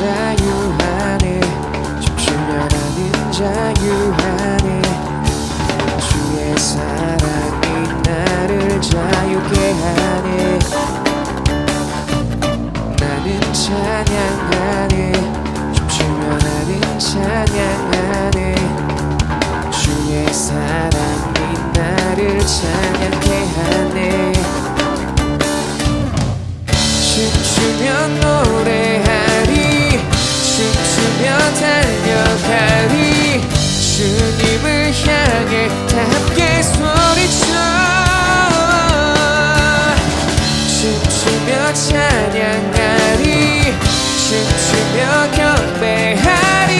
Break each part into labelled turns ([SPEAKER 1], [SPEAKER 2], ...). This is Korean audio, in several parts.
[SPEAKER 1] 자유하네. 춤추려는 자유하네. 주의 사랑이 나를 자유케 하네. 나는 찬양. 달려가리 주님을 향해 다 함께 소리쳐. 춤추며 찬양하리 춤추며 경배하리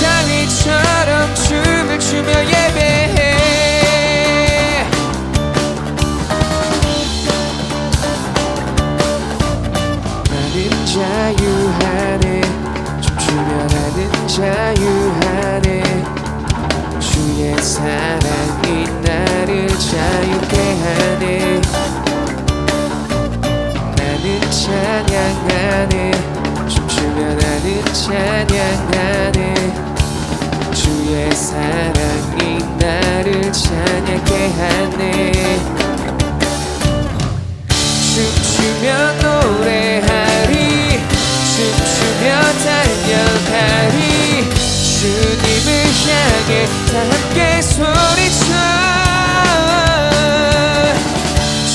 [SPEAKER 1] 다윗처럼 춤을 추며 예배해. 나는 자유하 찬양하네 주의 사랑이 나를 찬양케 하네. 춤추며 노래하리 춤추며 달려가리 주님을 향해 다 함께 소리쳐.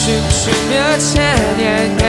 [SPEAKER 1] 춤추며 찬양하리